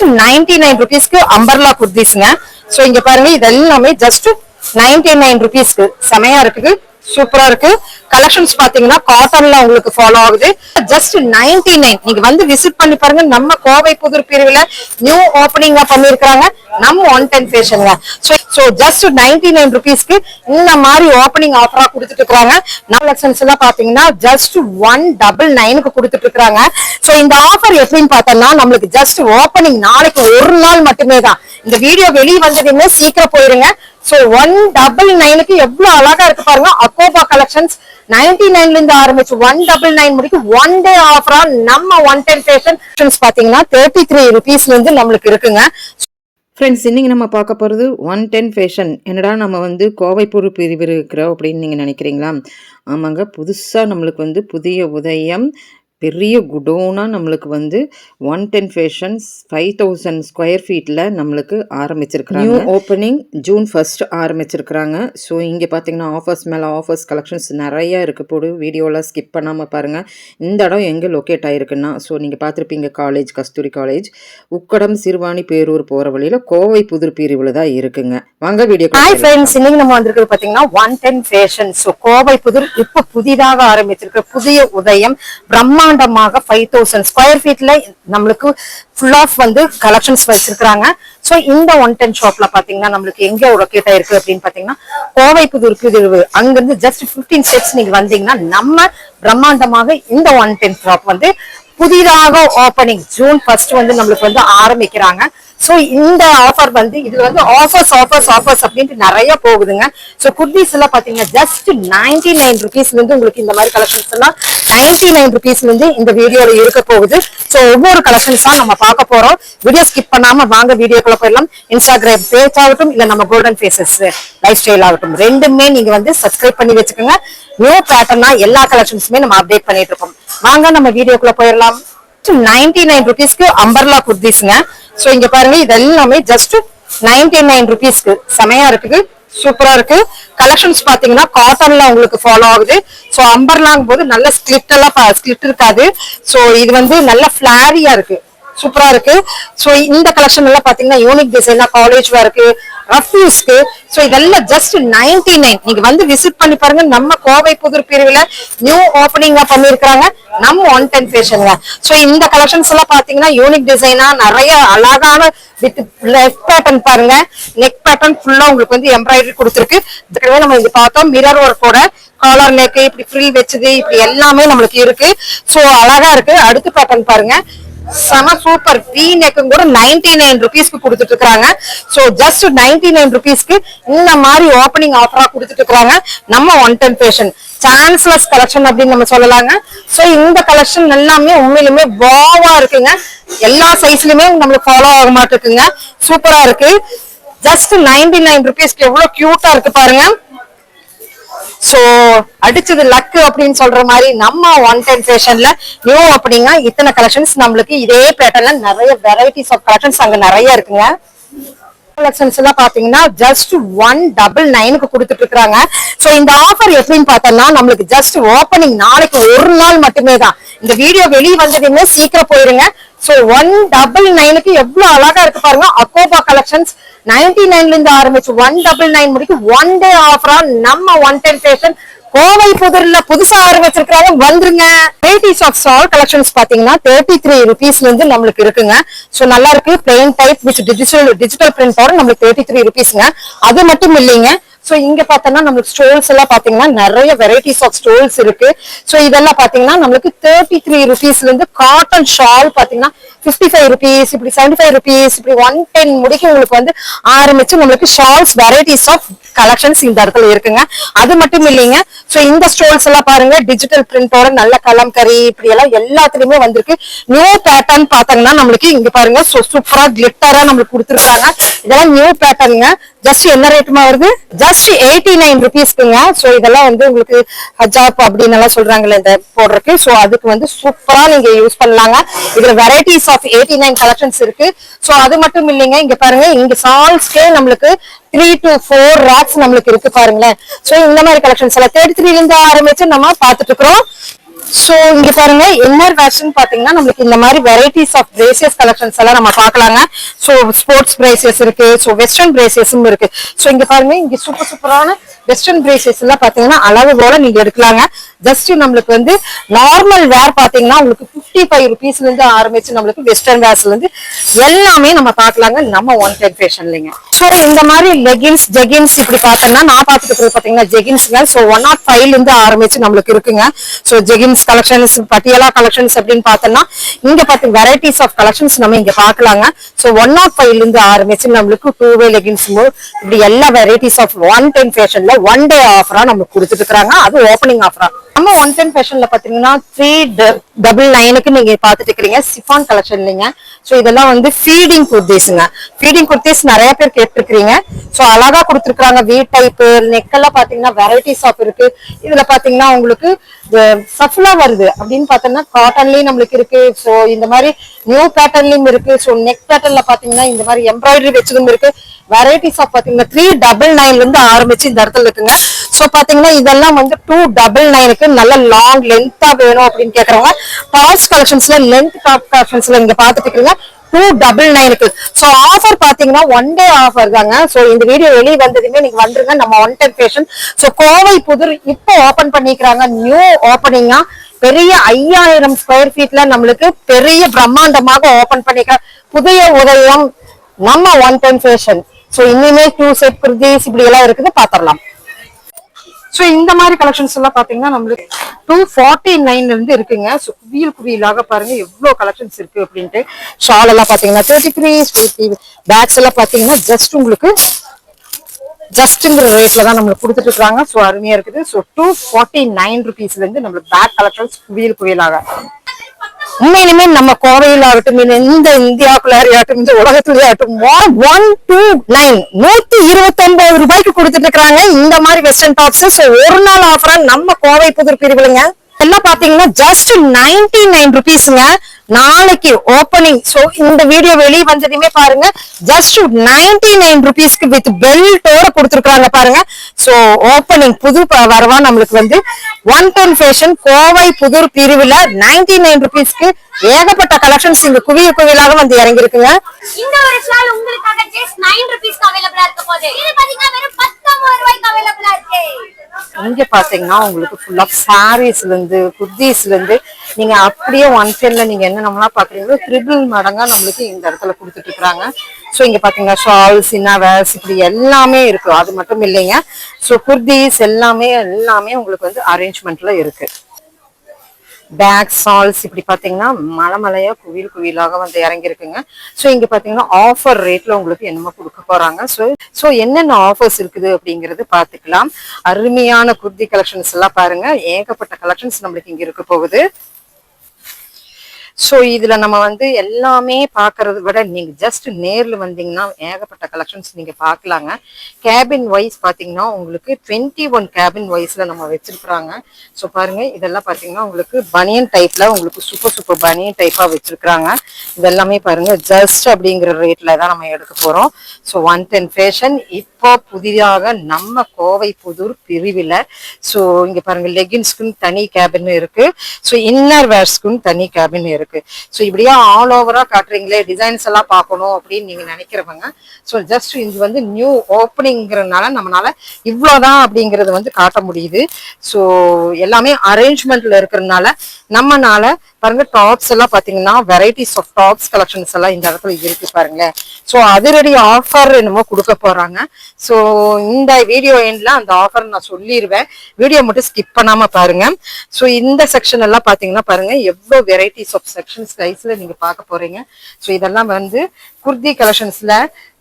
Just ninety nine ருபீஸ்க்கு umbrella குர்தீஸ்ங்க so இங்க பாருங்க இது எல்லாமே ஜஸ்ட் நைன்டி நைன் ருபீஸ்க்கு செமையா இருக்குது சூப்பரா இருக்கு. கலெக்ஷன்ஸ் பாத்தீங்கன்னா காட்டன்ல உங்களுக்கு ஃபாலோ ஆகுது. ஜஸ்ட் நைன்டி நைன் நீங்க வந்து விசிட் பண்ணி பாருங்க. நம்ம கோவை புதுர் பிரிவுல நியூ ஓப்பனிங்கா பண்ணிருக்காங்க நம்ம ஒன் டென் ஃபேஷனுங்க ஸோ ஜஸ்ட் நைன்டி நைன் ருபீஸ்க்கு இந்த மாதிரி ஓப்பனிங் ஆஃபரா கொடுத்துட்டு இருக்காங்க நம்ம லெக்ஷன்ஸ் எல்லாம் பாத்தீங்கன்னா ஜஸ்ட் ஒன் டபுள் நைனுக்கு கொடுத்துட்டு இருக்காங்க ஸோ இந்த ஆஃபர் எப்படின்னு பார்த்தோம்னா நம்மளுக்கு ஜஸ்ட் ஓப்பனிங் நாளைக்கு ஒரு நாள் மட்டுமே தான் இந்த வீடியோ வெளியே வந்ததுமே சீக்கிரம் போயிருங்க. சோ ஒன் டபுள் நைனுக்கு எவ்வளவு அழகா இருக்கு பாருங்க. அக்கோபா கலெக்ஷன்ஸ் நைன்டி நைன்ல இருந்து ஆரம்பிச்சு ஒன் டபுள் நைன் முடிக்கும் ஒன் டே ஆஃபரா நம்ம ஒன் டென் ஃபேஷன் பாத்தீங்கன்னா தேர்ட்டி த்ரீ ருபீஸ்ல இருந்து நம்மளுக்கு இருக்குங்க. ஃப்ரெண்ட்ஸ் இன்றைக்கி நம்ம பார்க்க போகிறது ஒன் டென் ஃபேஷன் என்னடா நம்ம வந்து கோவைப்பூர் பிரிவு இருக்கிறோம் அப்படின்னு நீங்கள் நினைக்கிறீங்களா? ஆமாங்க புதுசாக நம்மளுக்கு வந்து புதிய உதயம் பெரிய குடோனாக நம்மளுக்கு வந்து one ten fashions five thousand square ஃபீட்டில் நம்மளுக்கு ஆரம்பிச்சிருக்கிறாங்க. நியூ ஓப்பனிங் ஜூன் ஃபர்ஸ்ட் ஆரம்பிச்சிருக்கிறாங்க. ஸோ இங்கே பார்த்தீங்கன்னா ஆஃபர்ஸ் மேலே ஆஃபர்ஸ் கலெக்ஷன்ஸ் நிறைய இருக்கு. போடு வீடியோலாம் ஸ்கிப் பண்ணாமல் பாருங்கள் இந்த இடம் எங்கே லொக்கேட் ஆயிருக்குன்னா ஸோ நீங்கள் பார்த்துருப்பீங்க காலேஜ் கஸ்தூரி காலேஜ் உக்கடம் சிறுவாணி பேரூர் போகிற வழியில் கோவை புதுர் பிரிவில் தான் இருக்குங்க. வாங்க வீடியோ ஹாய் ஃப்ரெண்ட்ஸ் இன்னைக்கு நம்ம வந்திருக்கிறது பாத்தீங்கன்னா one ten fashion so Kovai Pudur இப்ப புதிதாக ஆரம்பிச்சிருக்கிற புதிய உதயம் பிரம்மாண்டமாக ஃபைவ் தௌசண்ட் ஸ்கொயர் ஃபீட்ல நம்மளுக்கு ஃபுல் ஆஃப் வந்து கலெக்ஷன்ஸ் வச்சிருக்கிறாங்க. ஸோ இந்த ஒன் டென் ஷாப்ல பாத்தீங்கன்னா நம்மளுக்கு எங்க லொக்கேட் ஆயிருக்கு அப்படின்னு பாத்தீங்கன்னா கோவை புதூர் பிரிவு. அங்கிருந்து ஜஸ்ட் 15 ஸ்டெப்ஸ் நீங்க வந்தீங்கன்னா நம்ம பிரம்மாண்டமாக இந்த ஒன் டென் ஷாப் வந்து புதிதாக ஓப்பனிங் ஜூன் ஃபர்ஸ்ட் வந்து நம்மளுக்கு வந்து ஆரம்பிக்கிறாங்க. ஸோ இந்த ஆஃபர் வந்து இதுல வந்து ஆஃபர்ஸ் ஆஃபர்ஸ் ஆஃபர்ஸ் அப்படின்ட்டு நிறைய போகுதுங்க. ஸோ குர்தீஸ் எல்லாம் பாத்தீங்கன்னா ஜஸ்ட் நைன்டி நைன் ருபீஸ்ல இருந்து உங்களுக்கு இந்த மாதிரி கலெக்ஷன்ஸ் எல்லாம் நைன்டி நைன் ருபீஸ்ல இருந்து இந்த வீடியோல இருக்க போகுது. ஸோ ஒவ்வொரு கலெக்ஷன்ஸா நம்ம பார்க்க போறோம். வீடியோ ஸ்கிப் பண்ணாம வாங்க வீடியோக்குள்ள போயிடலாம். இன்ஸ்டாகிராம் பேஜ் ஆகட்டும் இல்ல நம்ம கோல்டன் ஃபேசஸ் லைஃப் ஸ்டைல் ஆகட்டும். ரெண்டுமே நீங்க வந்து சப்ஸ்கிரைப் பண்ணி வச்சுக்கோங்க. நியூ பேட்டர்னா எல்லா கலெக்ஷன்ஸுமே நம்ம அப்டேட் பண்ணிட்டு இருக்கோம். வாங்க நம்ம வீடியோக்குள்ள போயிடலாம். நைன்டி நைன் ருபீஸ்க்கு அம்பர்லா குர்திஸ்ங்க. சோ இங்க பாருங்க இது எல்லாமே ஜஸ்ட் நைன்டி நைன் ருபீஸ்க்கு செமையா இருக்குது சூப்பரா இருக்கு. கலெக்ஷன்ஸ் பாத்தீங்கன்னா காட்டன்ல உங்களுக்கு ஃபாலோ ஆகுது. சோ அம்பர்லாங்கும் போது நல்ல ஸ்லிட் எல்லாம் ஸ்லிட் இருக்காது. சோ இது வந்து நல்ல ஃபிளாரியா இருக்கு. சூப்பரா இருக்கு. சோ இந்த கலெக்ஷன் எல்லாம் பாத்தீங்கன்னா யூனிக் டிசைனா காலேஜ் இருக்கு ரஃப்யூஸ்க்கு சோ இதெல்லாம் ஜஸ்ட் நைன்டி நைன் நீங்க வந்து விசிட் பண்ணி பாருங்க. நம்ம கோவை புதுர் பிரிவுல நியூ ஓப்பனிங்கா பண்ணிருக்காங்க நம்ம ஒன் டென் ஃபேஷன்ல சோ இந்த கலெக்ஷன்ஸ் எல்லாம் பாத்தீங்கன்னா யூனிக் டிசைனா நிறைய அழகான வித் நெக் பேட்டர்ன் பாருங்க. நெக் பேட்டர்ன் ஃபுல்லா உங்களுக்கு வந்து எம்ப்ராய்டரி கொடுத்துருக்கு. இதுக்கவே நம்ம இது பார்த்தோம் மிரர் ஒர்க்கோட காலர் நெக் இப்படி ஃப்ரில் வச்சது இப்படி எல்லாமே நம்மளுக்கு இருக்கு. சோ அழகா இருக்கு. அடுத்த பேட்டர்ன் பாருங்க. செம சூப்பர். வி நெக்கும் கூட நைன்டி நைன் ருபீஸ்க்கு கொடுத்துட்டு இருக்காங்க ஸோ ஜஸ்ட் நைன்டி நைன் ருபீஸ்க்கு இந்த மாதிரி ஓப்பனிங் ஆஃபரா கொடுத்துட்டு இருக்காங்க நம்ம one ten fashion chanceless collection அப்படின்னு நம்ம சொல்லலாங்க. ஸோ இந்த கலெக்ஷன் எல்லாமே உண்மையிலுமே வாவா இருக்குங்க. எல்லா சைஸ்லயுமே நம்மளுக்கு ஃபாலோ ஆக மாட்டிருக்குங்க. சூப்பரா இருக்கு. ஜஸ்ட் நைன்டி நைன் ருபீஸ்க்கு எவ்வளவு கியூட்டா இருக்கு பாருங்க. சோ அடிச்சது லக்கு அப்படின்னு சொல்ற மாதிரி நம்ம ஒன் டைம் ஃபேஷன்ல நியூ அப்படின்னா இத்தனை கலெக்ஷன்ஸ் நம்மளுக்கு இதே பேட்டர்ல நிறைய வெரைட்டிஸ் ஆஃப் கலெக்ஷன்ஸ் அங்க நிறைய இருக்குங்க. கலெக்ஷன்ஸ் எல்லாம் பாத்தீங்கன்னா ஜஸ்ட் ஒன் டபுள் நைனுக்கு கொடுத்துட்டு இருக்காங்க சோ இந்த ஆஃபர் எப்படின்னு பார்த்தோம்னா நம்மளுக்கு ஜஸ்ட் ஓப்பனிங் நாளைக்கு ஒரு நாள் மட்டுமே தான். இந்த வீடியோ வெளியே வந்ததுமே சீக்கிரம் போயிருங்க. சோ ஒன் டபுள் நைனுக்கு எவ்வளவு அழகா இருக்கு பாருங்க. அக்கோபா கலெக்ஷன்ஸ் நைன்டி நைன்ல இருந்து ஆரம்பிச்சு ஒன் டபுள் நைன் முடிக்கும். ஒன் டே ஆஃபரா நம்ம ஒன் டென் ஃபேஷன் கோவை புதூர்ல புதுசா ஆரம்பிச்சிருக்காங்க வந்துருங்க. வெரைட்டிஸ் ஆஃப் சால் கலெக்ஷன்ஸ் பாத்தீங்கன்னா தேர்ட்டி த்ரீ ருபீஸ்ல இருந்து நம்மளுக்கு இருக்குங்க. சோ நல்லா இருக்கு. Plain type with digital digital பிரிண்டோட நம்மளுக்கு தேர்ட்டி த்ரீ ருபீஸ்ங்க அது மட்டும் இல்லைங்க. சோ இங்க பார்த்தோம்னா நம்மளுக்கு ஸ்டோல்ஸ் எல்லாம் பாத்தீங்கன்னா நிறைய வெரைட்டிஸ் ஆஃப் ஸ்டோல்ஸ் இருக்கு. சோ இதெல்லாம் பாத்தீங்கன்னா நம்மளுக்கு தேர்ட்டி த்ரீ ருபீஸ்ல இருந்து காட்டன் ஷால் பாத்தீங்கன்னா ஃபிஃப்டி ஃபைவ் ருபீஸ் இப்படி செவன்டி ஃபைவ் ருபீஸ் இப்படி ஒன் டென் முடிக்க உங்களுக்கு வந்து ஆரம்பிச்சு நம்மளுக்கு ஷால்ஸ் வெரைட்டிஸ் ஆஃப் கலெக்ஷன்ஸ் இந்த இடத்துல இருக்குங்க. அது மட்டும் இல்லைங்க. ஸோ இந்த ஸ்டோல்ஸ் எல்லாம் பாருங்க. டிஜிட்டல் பிரிண்டோட நல்ல கலம்கரி இப்படி எல்லாம் எல்லாத்துலயுமே வந்திருக்கு. நியூ பேட்டர்ன் பாத்தீங்கன்னா நம்மளுக்கு இங்க பாருங்க. சூப்பரா கிளிட்டரா நம்மளுக்கு கொடுத்துருக்காங்க. இதெல்லாம் நியூ பேட்டர்னுங்க ஜஸ்ட் என்ன ரேட்டுமா வருது? ஜஸ்ட் எயிட்டி நைன் ருபீஸ்க்குங்க ஸோ இதெல்லாம் வந்து உங்களுக்கு ஹஜாப் அப்படின்னு எல்லாம் சொல்றாங்கல்ல இந்த போடுறதுக்கு. ஸோ அதுக்கு வந்து சூப்பரா நீங்க யூஸ் பண்ணலாங்க. இதுல varieties of eighty nine collections இருக்கு. ஸோ அது மட்டும் இல்லைங்க இங்க பாருங்க இங்க சால்ஸ்க்கே நம்மளுக்கு த்ரீ டு ஃபோர் ரேக்ஸ் நம்மளுக்கு இருக்கு பாருங்களேன். ஸோ இந்த மாதிரி கலெக்ஷன்ஸ் எல்லாம் தேர்ட்டி த்ரீல இருந்து ஆரம்பிச்சு நம்ம பாத்துட்டு இருக்கிறோம். ஸோ இங்க பாருங்க என்ன வேர்ஷன் பாத்தீங்கன்னா நம்மளுக்கு இந்த மாதிரி வெரைட்டிஸ் ஆஃப் பிரேசியஸ் கலெக்ஷன்ஸ் எல்லாம் நம்ம பார்க்கலாங்க ஸோ ஸ்போர்ட்ஸ் பிரேசியஸ் இருக்கு ஸோ வெஸ்டர்ன் பிரேசியஸும் இருக்கு. ஸோ இங்க பாருங்க இங்க சூப்பர் சூப்பரான வெஸ்டர்ன் பிரேசியஸ் எல்லாம் பாத்தீங்கன்னா அளவு போல நீங்க எடுக்கலாங்க. ஜஸ்ட் நம்மளுக்கு வந்து நார்மல் வேர் பாத்தீங்கன்னா உங்களுக்கு ஃபிஃப்டி ஃபைவ் ருபீஸ்ல இருந்து ஆரம்பிச்சு நம்மளுக்கு வெஸ்டர்ன் வேர்ஸ்ல இருந்து எல்லாமே நம்ம பார்க்கலாங்க நம்ம ஒன் டென் ஃபேஷன்லங்க சோ இந்த மாதிரி லெகின்ஸ் ஜெகின்ஸ் இப்படி பார்த்தோம்னா நான் பார்த்துட்டு இருக்கிறது பாத்தீங்கன்னா ஜெகின்ஸ்ங்க சோ ஒன் நாட் ஃபைவ்ல இருந்து ஆரம்பிச்சு நம்மளுக்கு இருக்குங்க. So jeggings collections Patiala collections அப்படின்னு பார்த்தோம்னா இங்க பார்த்து வெரைட்டிஸ் ஆஃப் கலெக்ஷன்ஸ் நம்ம இங்க பார்க்கலாங்க. சோ ஒன் நாட் ஃபைவ்ல இருந்து ஆரம்பிச்சு நம்மளுக்கு டூ வே லெகின்ஸ் இப்படி எல்லா வெரைட்டிஸ் ஆஃப் ஒன் டென் ஃபேஷன்ல ஒன் டே ஆஃபரா நமக்கு கொடுத்துட்டு இருக்காங்க அது ஓப்பனிங் ஆஃபரா நம்ம ஒன் டென் ஃபேஷன்ல பாத்தீங்கன்னா த்ரீ டபுள் நைனுக்கு நீங்க பாத்துட்டு இருக்கிறீங்க. சிஃபான் கலெக்ஷன் இல்லைங்க. சோ இதெல்லாம் வந்து ஃபீடிங் குர்தீஸ்ங்க ஃபீடிங் குர்தீஸ் நிறைய பேர் கேட்டிருக்கிறீங்க சோ அழகா கொடுத்துருக்காங்க வி டைப் நெக் எல்லாம் பாத்தீங்கன்னா வெரைட்டிஸ் ஆஃப் இருக்கு. இதுல பாத்தீங்கன்னா உங்களுக்கு சஃப்லா வருது. அப்படின்னு பார்த்தோம்னா காட்டன்லயும் நம்மளுக்கு இருக்கு. சோ இந்த மாதிரி நியூ பேட்டர்ன்லயும் இருக்கு. சோ நெக் பேட்டர்ன்ல பாத்தீங்கன்னா இந்த மாதிரி எம்ப்ராய்டரி வச்சதும் இருக்கு. வெரைட்டிஸ் ஆஃப் பாத்தீங்கன்னா த்ரீ டபுள் நைன்ல இருந்து ஆரம்பிச்சு இந்த இடத்துல இருக்குங்க. சோ பாத்தீங்கன்னா இதெல்லாம் வந்து டூ டபுள் நைனுக்கு நல்ல லாங் லென்த்தா வேணும் அப்படின்னு கேக்குறவங்க. டாப்ஸ் கலெக்ஷன்ஸ்ல லென்த் டாப் கலெக்ஷன்ஸ்ல இங்க பாத்துட்டு இருக்கீங்க. டூ டபுள் நைனுக்கு சோ ஆஃபர் பாத்தீங்கன்னா ஒன் டே ஆஃபர் தாங்க. சோ இந்த வீடியோ வெளியே வந்ததுமே நீங்க வந்துருங்க. நம்ம one ten fashion so Kovai Pudur இப்போ ஓபன் பண்ணிக்கிறாங்க. நியூ ஓப்பனிங்கா பெரிய ஐயாயிரம் ஸ்கொயர் ஃபீட்ல நம்மளுக்கு பெரிய பிரம்மாண்டமாக ஓபன் பண்ணிக்கிறாங்க புதிய உதயம் நம்ம ஒன் டென் ஃபேஷன் சோ இனிமே டூ செட் குர்தீஸ் இப்படி எல்லாம் இருக்குது பாத்திரலாம். ஸோ இந்த மாதிரி கலெக்ஷன்ஸ் எல்லாம் பார்த்தீங்கன்னா நம்மளுக்கு டூ ஃபார்ட்டி நைன்ல இருந்து இருக்குங்க. ஸோ குவியல் குவியலாக பாருங்க எவ்வளோ கலெக்ஷன்ஸ் இருக்கு அப்படின்ட்டு. ஷால் எல்லாம் பார்த்தீங்கன்னா தேர்ட்டி த்ரீ பேக்ஸ் எல்லாம் பார்த்தீங்கன்னா ஜஸ்ட் உங்களுக்கு ஜஸ்ட்ங்கிற ரேட்ல தான் நம்மளுக்கு கொடுத்துட்டு இருக்காங்க. ஸோ அருமையா இருக்குது. ஸோ டூ ஃபார்ட்டி நைன் ருபீஸ்ல இருந்து நம்மளுக்கு பேக் கலெக்ஷன்ஸ் குவியல் குவியலாக. உண்மையிலுமே நம்ம கோவையில் ஆகட்டும் இந்த இந்தியாவுக்குள்ள ஆகட்டும் இந்த உலகத்துல ஆகட்டும் ஒன் டூ நைன் நூத்தி இருபத்தி ஒன்பது ரூபாய்க்கு கொடுத்துட்டு இருக்கிறாங்க இந்த மாதிரி வெஸ்டர்ன் டாப்ஸ் ஒரு நாள் ஆஃபரா நம்ம கோவை புதுர் பிரிவுலங்க. எல்லாம் பாத்தீங்கன்னா ஜஸ்ட் நைன்டி நைன் ருபீஸ்ங்க நாளைக்கு ஓப்பனிங் சோ இந்த வீடியோ வெளியே வந்ததுமே பாருங்க. ஜஸ்ட் நைன்டி நைன் ருபீஸ்க்கு வித் பெல்ட்டோட கொடுத்துருக்காங்க பாருங்க. சோ ஓப்பனிங் புது வரவா நம்மளுக்கு வந்து one ten fashion Kovai Pudur பிரிவுல நைன்டி நைன் ருபீஸ்க்கு ஏகப்பட்ட கலெக்ஷன்ஸ் இங்க குவிய குவியலாக வந்து இறங்கி இருக்குங்க இந்த ஒரு ஷால் உங்களுக்காக ஜஸ்ட் நைன் ருபீஸ்க்கு அவைலபிளா இருக்க போகுது. இது பாத்தீங்கன்னா வெறும் பத்தொன்பது ரூபாய்க்கு அவைலபிளா இருக்கு. இங்க பாத்தீங்கன்னா உங்களுக்கு ஃபுல் ஆஃப் சாரீஸ்ல இருந்து குர்தீஸ்ல இருந்து நீங்க அப்படியே ஒன் சைட்ல நீங்க என்ன நம்மளா பாக்குறீங்களோ ட்ரிபிள் மடங்கா நம்மளுக்கு இந்த இடத்துல கொடுத்துட்டு இருக்காங்க. ஸோ இங்க பாத்தீங்கன்னா ஷால்ஸ் இன்னவேர்ஸ் இப்படி எல்லாமே இருக்கு. அது மட்டும் இல்லைங்க. ஸோ குர்தீஸ் எல்லாமே எல்லாமே உங்களுக்கு வந்து அரேஞ்ச்மெண்ட்ல இருக்கு. பேக் சால்ஸ் இப்படி பாத்தீங்கன்னா மலை மலையா குவில் குவிலாக வந்து இறங்கிருக்குங்க ஸோ இங்க பாத்தீங்கன்னா ஆஃபர் ரேட்ல உங்களுக்கு என்னமோ கொடுக்க போறாங்க. ஸோ ஸோ என்னென்ன ஆஃபர்ஸ் இருக்குது அப்படிங்கிறது பாத்துக்கலாம். அருமையான குர்தி கலெக்ஷன்ஸ் எல்லாம் பாருங்க. ஏகப்பட்ட கலெக்ஷன்ஸ் நம்மளுக்கு இங்க இருக்க போகுது. ஸோ இதில் நம்ம வந்து எல்லாமே பார்க்கறத விட நீங்கள் ஜஸ்ட் நேரில் வந்தீங்கன்னா ஏகப்பட்ட கலெக்ஷன்ஸ் நீங்கள் பார்க்கலாங்க கேபின் வைஸ் பார்த்தீங்கன்னா உங்களுக்கு டுவெண்ட்டி ஒன் கேபின் வைஸில் நம்ம வச்சுருக்குறாங்க. ஸோ பாருங்கள் இதெல்லாம் பார்த்தீங்கன்னா உங்களுக்கு பனியன் டைப்பில் உங்களுக்கு சூப்பர் சூப்பர் பனியன் டைப்பாக வச்சுருக்குறாங்க. இதெல்லாமே பாருங்கள் ஜஸ்ட் அப்படிங்கிற ரேட்டில் தான் நம்ம எடுக்க போகிறோம் ஸோ ஒன் டென் ஃபேஷன் இப்போ புதிதாக நம்ம கோவை புதூர் பிரிவில் ஸோ இங்கே பாருங்கள் லெகின்ஸ்க்குன்னு தனி கேபின் இருக்குது ஸோ இன்னர் வேர்ஸ்க்குன்னு தனி கேபின் இருக்கு. ஸோ இப்படியே ஆல் ஓவரா காட்டுறீங்களே டிசைன்ஸ் எல்லாம் பார்க்கணும் அப்படின்னு நீங்க நினைக்கிறவங்க. ஸோ ஜஸ்ட் இது வந்து நியூ ஓப்பனிங்கிறதுனால நம்மளால இவ்வளோதான் அப்படிங்கறது வந்து காட்ட முடியுது. ஸோ எல்லாமே அரேஞ்ச்மெண்ட்ல இருக்கிறதுனால நம்மனால பாருங்க டாப்ஸ் எல்லாம் பாத்தீங்கன்னா வெரைட்டிஸ் ஆஃப் டாப்ஸ் கலெக்ஷன்ஸ் எல்லாம் இந்த இடத்துல இருக்கு பாருங்களேன். ஸோ அதிரடி ஆஃபர் என்னமோ கொடுக்க போறாங்க. ஸோ இந்த வீடியோ எண்ட்ல அந்த ஆஃபர் நான் சொல்லிடுவேன் வீடியோ மட்டும் ஸ்கிப் பண்ணாம பாருங்க. ஸோ இந்த செக்ஷன் எல்லாம் பாத்தீங்கன்னா பாருங்க எவ்வளோ வெரைட்டிஸ் ஆஃப் செக்ஷன்ஸ் கைஸ்ல நீங்க பார்க்க போறீங்க. ஸோ இதெல்லாம் வந்து குர்தி கலெக்ஷன்ஸ்ல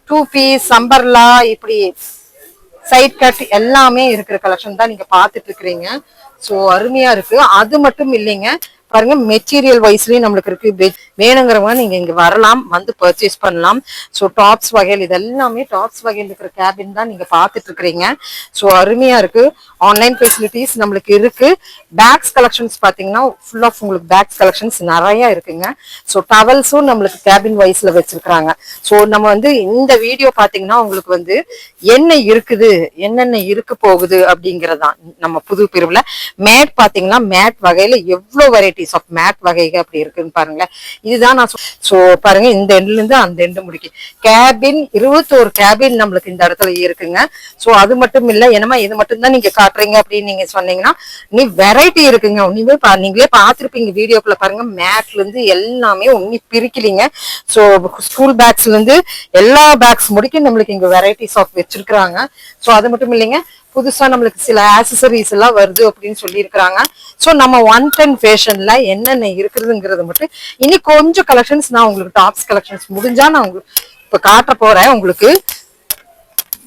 டூ பீஸ் சம்பர்லா இப்படி சைட் கட் எல்லாமே இருக்கிற கலெக்ஷன் தான் நீங்க பார்த்துட்டு இருக்கிறீங்க. ஸோ அருமையா இருக்கு. அது மட்டும் இல்லைங்க. பாருங்க மெட்டீரியல் வைஸ்லயும் நம்மளுக்கு இருக்கு. வேணுங்கிறவங்க நீங்க இங்க வரலாம் வந்து பர்ச்சேஸ் பண்ணலாம். ஸோ டாப்ஸ் வகையில் இதெல்லாமே டாப்ஸ் வகையில் இருக்கிற கேபின் தான் நீங்க பாத்துட்டு இருக்கிறீங்க. ஸோ அருமையா இருக்கு. ஆன்லைன் ஃபெசிலிட்டிஸ் நம்மளுக்கு இருக்கு. பேக்ஸ் கலெக்ஷன்ஸ் பாத்தீங்கன்னா ஃபுல் ஆஃப் உங்களுக்கு பேக்ஸ் கலெக்ஷன்ஸ் நிறைய இருக்குங்க. ஸோ டவல்ஸும் நம்மளுக்கு கேபின் வைஸ்ல வச்சிருக்கிறாங்க. ஸோ நம்ம வந்து இந்த வீடியோ பாத்தீங்கன்னா உங்களுக்கு வந்து என்ன இருக்குது என்னென்ன இருக்கு போகுது அப்படிங்கறதான் நம்ம புது பிரிவுல. மேட் பாத்தீங்கன்னா மேட் வகையில எவ்வளவு வெரைட்டிஸ் ஆஃப் மேட் வகைகள் அப்படி இருக்குன்னு பாருங்களேன். இதுதான் நான் ஸோ பாருங்க இந்த எண்ட்ல இருந்து அந்த எண்டு முடிக்கும். கேபின் இருபத்தோரு கேபின் நம்மளுக்கு இந்த இடத்துல இருக்குங்க. ஸோ அது மட்டும் இல்ல என்னமா இது மட்டும் தான் நீங்க காட்டுறீங்க அப்படின்னு நீங்க சொன்னீங்கன்னா நீ வெரைட்டி இருக்குங்க. உன்னிமே பா நீங்களே பார்த்துருப்பீங்க வீடியோக்குள்ள பாருங்க மேட்ல இருந்து எல்லாமே உன்னி பிரிக்கலீங்க. ஸோ ஸ்கூல் பேக்ஸ்ல இருந்து எல்லா பேக்ஸ் முடிக்கும் நம்மளுக்கு இங்க வெரைட்டிஸ் ஆஃப் வச்சிருக்கிறாங்க. ஸோ அது மட்டும் இல்லைங்க புதுசாக நம்மளுக்கு சில ஆக்சசரிஸ் எல்லாம் வருது அப்படின்னு சொல்லியிருக்கிறாங்க. ஸோ நம்ம ஒன் டென் ஃபேஷனில் என்னென்ன இருக்குதுங்கிறது மட்டும் இனி கொஞ்சம் கலெக்ஷன்ஸ் நான் உங்களுக்கு டாப்ஸ் கலெக்ஷன்ஸ் முடிஞ்சா நான் உங்களுக்கு இப்போ காட்ட போகிறேன் உங்களுக்கு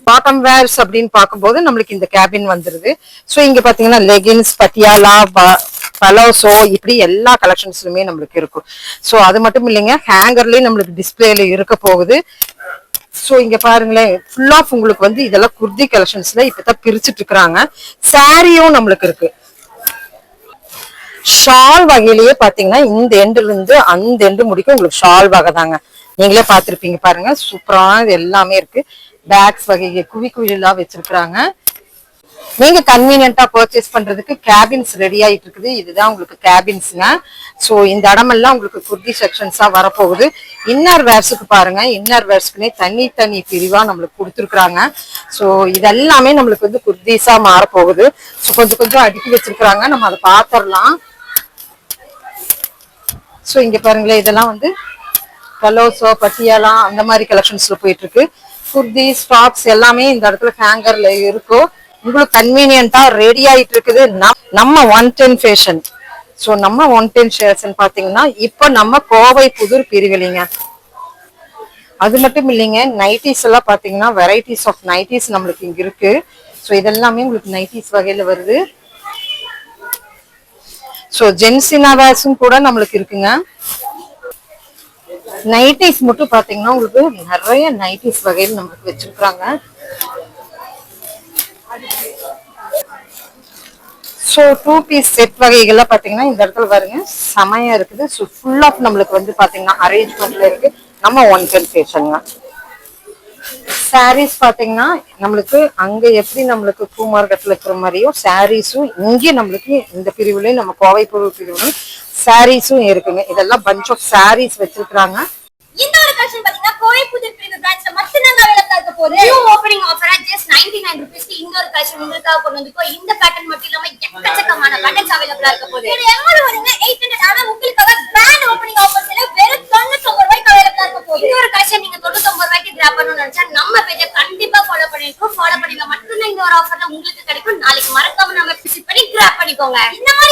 பாட்டம் வேர்ஸ் அப்படின்னு பார்க்கும்போது நம்மளுக்கு இந்த கேபின் வந்துருது. ஸோ இங்கே பார்த்தீங்கன்னா லெகின்ஸ் பட்டியாலா பலோசோ இப்படி எல்லா கலெக்ஷன்ஸ்லுமே நம்மளுக்கு இருக்கும். ஸோ அது மட்டும் இல்லைங்க ஹேங்கர்லேயும் நம்மளுக்கு டிஸ்பிளேல இருக்க போகுது. ஸோ இங்க பாருங்களேன் ஃபுல் ஆஃப் உங்களுக்கு வந்து இதெல்லாம் குர்தி கலெக்ஷன்ஸ்ல இப்பதான் பிரிச்சுட்டு இருக்கிறாங்க சாரியும் நம்மளுக்கு இருக்கு. ஷால் வகையிலேயே பாத்தீங்கன்னா இந்த எண்டுல இருந்து அந்த எண்டு முடிக்கும் உங்களுக்கு ஷால் வகை தாங்க. நீங்களே பார்த்துருப்பீங்க பாருங்க சூப்பரான எல்லாமே இருக்கு. பேக்ஸ் வகை குவி குவிலா வச்சிருக்கிறாங்க. நீங்க கன்வீனியன்ட்டா பர்ச்சேஸ் பண்றதுக்கு கேபின்ஸ் ரெடி ஆயிட்டு இருக்குது. இதுதான் உங்களுக்கு கேபின்ஸ்ங்க சோ இந்த இடமெல்லாம் உங்களுக்கு குர்தி செக்ஷன்ஸா வரப்போகுது. இன்னர் வேர்ஸுக்கு பாருங்க. இன்னர் வேர்ஸ்க்குனே தனி தனி பிரிவா நம்மளுக்கு கொடுத்துருக்குறாங்க. சோ இதெல்லாமே நம்மளுக்கு வந்து குர்தீஸா மாறப்போகுது. ஸோ கொஞ்சம் கொஞ்சம் அடுக்கி வச்சிருக்கிறாங்க. நம்ம அதை பாத்திரலாம். ஸோ இங்க பாருங்களேன். இதெல்லாம் வந்து பலோசோ பட்டியாலாம் அந்த மாதிரி கலெக்ஷன்ஸ்ல போயிட்டு இருக்கு. குர்தீஸ் டாப்ஸ் எல்லாமே இந்த இடத்துல ஹேங்கர்ல இருக்கும் உங்களுக்கு கன்வீனியன்ட்டா ரெடி ஆயிட்டு இருக்குது நம்- நம்ம ஒன் டென் ஃபேஷன் ஸோ நம்ம ஒன் டென் ஷேர்ஸ்ன்னு பார்த்தீங்கன்னா இப்போ நம்ம கோவை புதூர் பிரிவிலிங்க. அது மட்டும் இல்லைங்க நைட்டிஸ் எல்லாம் பார்த்தீங்கன்னா வெரைட்டிஸ் ஆஃப் நைட்டிஸ் நம்மளுக்கு இங்கே இருக்கு. ஸோ இதெல்லாமே உங்களுக்கு நைட்டிஸ் வகையில் வருது. ஸோ ஜென்சினாவாஸும் கூட நம்மளுக்கு இருக்குங்க. நைட்டிஸ் மட்டும் பார்த்தீங்கன்னா உங்களுக்கு நிறைய நைட்டிஸ் வகையில் நம்மளுக்கு வச்சிருக்கிறாங்க. ஸோ டூ பீஸ் செட் வகைகள்லாம் பார்த்தீங்கன்னா இந்த இடத்துல பாருங்க செமையா இருக்குது. ஸோ ஃபுல் ஆஃப் நம்மளுக்கு வந்து பார்த்தீங்கன்னா அரேஞ்ச்மெண்ட்ல இருக்கு. நம்ம ஒன் டென் ஃபேஷனுங்க சாரீஸ் பார்த்தீங்கன்னா நம்மளுக்கு அங்கே எப்படி நம்மளுக்கு பூ இருக்கிற மாதிரியும் சாரீஸும் இங்கே நம்மளுக்கு இந்த பிரிவுலையும் நம்ம கோவை பொருள் பிரிவுலையும் சாரீஸும் இருக்குங்க. இதெல்லாம் பஞ்ச் ஆஃப் சாரீஸ் வச்சிருக்கிறாங்க. இந்த ஒரு கலெக்ஷன் பாத்தீங்கன்னா கோவை பிரிவு பிரான்ச்ல மட்டும்தான் அவைலபிளா இருக்க போகுது நியூ ஓபனிங் ஆஃபரா ஜஸ்ட் 99 நைன் கலெக்ஷன் உங்களுக்காக கொண்டு வந்திருக்கோம் இந்த பேட்டர்ன் மட்டும் இல்லாம எக்கச்சக்கமான பேட்டர்ன்ஸ் அவைலபிளா இருக்க போகுது. இது எவ்வளவு வருங்க? 800 ஆனா உங்களுக்காக கிராண்ட் ஓப்பனிங் ஆஃபர்ஸ்ல வெறும் 99 ரூபாய்க்கு அவைலபிளா இருக்க போகுது. இன்னொரு ஒரு கலெக்ஷன் நீங்க 99 ரூபாய்க்கு கிராப் பண்ணணும்னு நினைச்சா நம்ம பேஜ கண்டிப்பா ஃபாலோ பண்ணிருக்கோம் ஃபாலோ பண்ணில மட்டும்தான் இந்த ஒரு ஆஃபர்ல உங்களுக்கு கிடைக்கும். நாளைக்கு மறக்காம நம்ம விசிட் பண்ணி கிராப் பண்ணிக்கோங்க. இந்த மாதிரி